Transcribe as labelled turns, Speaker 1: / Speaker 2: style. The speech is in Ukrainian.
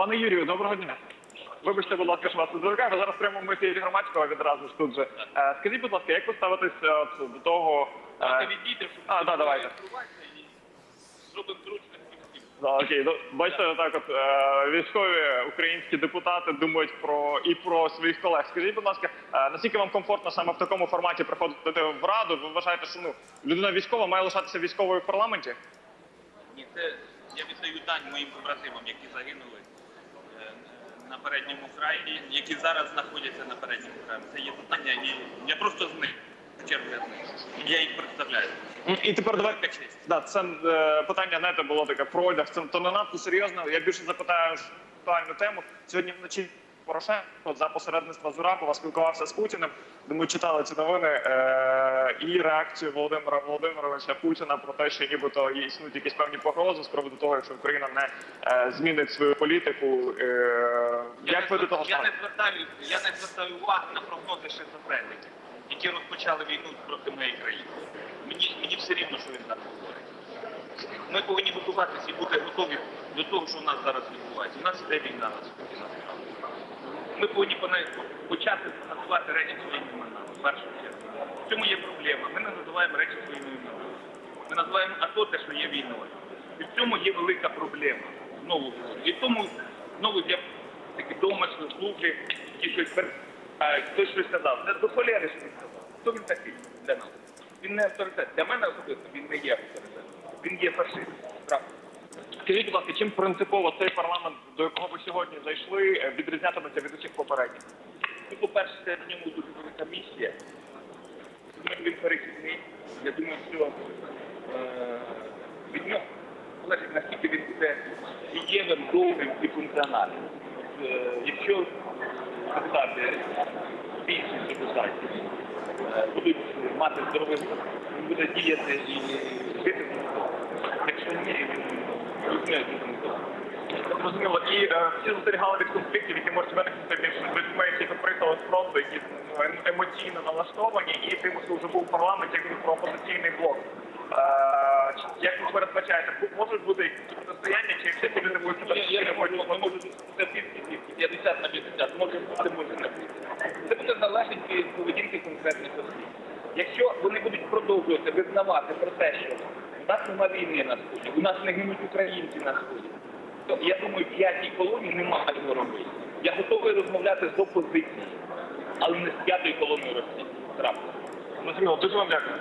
Speaker 1: Пане Юрію, доброго дня. Вибачте, будь ласка, що вас. Ви зараз в прямому ефірі громадського відразу ж тут же. Е, скажіть, будь ласка, як ви ставитесь е, от, до того? Е, А, да, давайте.
Speaker 2: зробимо зручно всім.
Speaker 1: да, окей, ну, бачите, так от е, військові українські депутати думають про і про своїх колег. Скажіть, будь ласка, е, наскільки вам комфортно саме в такому форматі приходити в раду? Ви вважаєте, що ну людина військова має лишатися військовою в парламенті?
Speaker 2: Ні, це я віддаю дань моїм побратимам, які загинули на передньому краї, які зараз знаходяться на передньому краї. Це є питання, і я просто з них. Я їх представляю.
Speaker 1: І тепер давайте
Speaker 2: честь.
Speaker 1: Да, це е, питання знаєте, було таке про одяг. Це то не надто серйозно. Я більше запитаю актуальну тему. Сьогодні вночі Порошенко за посередництва Зурабова спілкувався з Путіним. Думаю, читали ці новини е, і реакцію Володимира Володимировича Путіна про те, що нібито існують якісь певні погрози з приводу того, якщо Україна не е, змінить свою політику. Е, як ви до того
Speaker 2: я не звертаю, я не звертаю увагу на прогнози шизофреників, які розпочали війну проти моєї країни. Мені, мені все рівно, що він там говорить. Ми повинні готуватися і бути готові до того, що в нас зараз відбувається. У нас іде війна на сході. Ми повинні почати називати речі своїми іменами. В першу чергу. В цьому є проблема. Ми не називаємо речі своїми іменами. Ми називаємо АТО те, що є війною. І в цьому є велика проблема. Знову і тому знову я такі домашні слухи, які щось хтось щось сказав. Це до холєри що він сказав. Хто він такий для нас? Він не авторитет. Для мене особисто він не є авторитет. Він є фашист. Правда.
Speaker 1: Скажіть, будь ласка, чим принципово цей парламент, до якого ви сьогодні зайшли, е, відрізнятиметься від усіх попередніх?
Speaker 2: Ну, по-перше, це в ньому дуже велика місія. Думаю, він перехідний. Я думаю, що е, від нього залежить, наскільки він буде дієвим, довгим і функціональним. Е, якщо депутати, більшість депутатів е, будуть мати здоровий буде діяти і жити. Якщо ні, він не.
Speaker 1: Зрозуміло, і е, всі застерігали від конфліктів, які можуть виникнути між людьми, які приїхали з фронту, які емоційно налаштовані, і тими, хто вже був в парламенті, як він про опозиційний блок. Як ви передбачаєте, можуть бути якісь протистояння, чи всі ці люди будуть
Speaker 2: Ну, я, я не можу,
Speaker 1: бути
Speaker 2: не можу це 50 на 50, може бути, може не бути. Це буде залежати від поведінки конкретних осіб. Якщо вони продовжувати визнавати про те, що у нас нема війни на сході, у нас не гинуть українці на сході, я думаю, в п'ятій колонії немає чого робити. Я готовий розмовляти з опозицією, але не з п'ятою колоною Росії. Крапка.
Speaker 1: Зрозуміло, дуже вам дякую.